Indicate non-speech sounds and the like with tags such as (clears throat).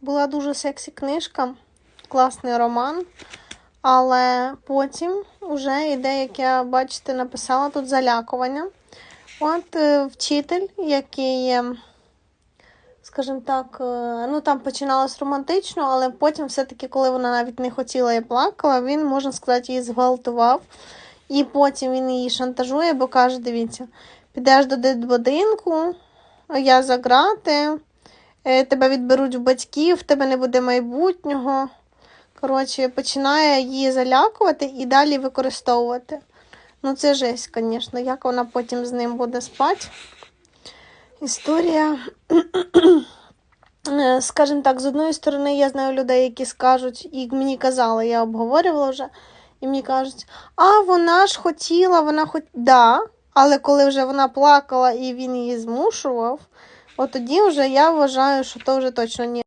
Була дуже сексі книжка, класний роман. Але потім вже йде, як я бачите, написала тут залякування. От е, вчитель, який, е, скажімо так, е, ну там починалось романтично, але потім, все-таки, коли вона навіть не хотіла і плакала, він, можна сказати, її зґвалтував. І потім він її шантажує, бо каже: дивіться, підеш до дитбудинку, я за грати, тебе відберуть в батьків, в тебе не буде майбутнього. Коротше, починає її залякувати і далі використовувати. Ну, це жесть, звісно, як вона потім з ним буде спати. Історія. (clears throat) Е, Скажімо так, з одної сторони, я знаю людей, які скажуть, і мені казали, я обговорювала вже, і мені кажуть, а вона ж хотіла, вона хоч. Да, але коли вже вона плакала і він її змушував, от тоді вже я вважаю, що то вже точно ні.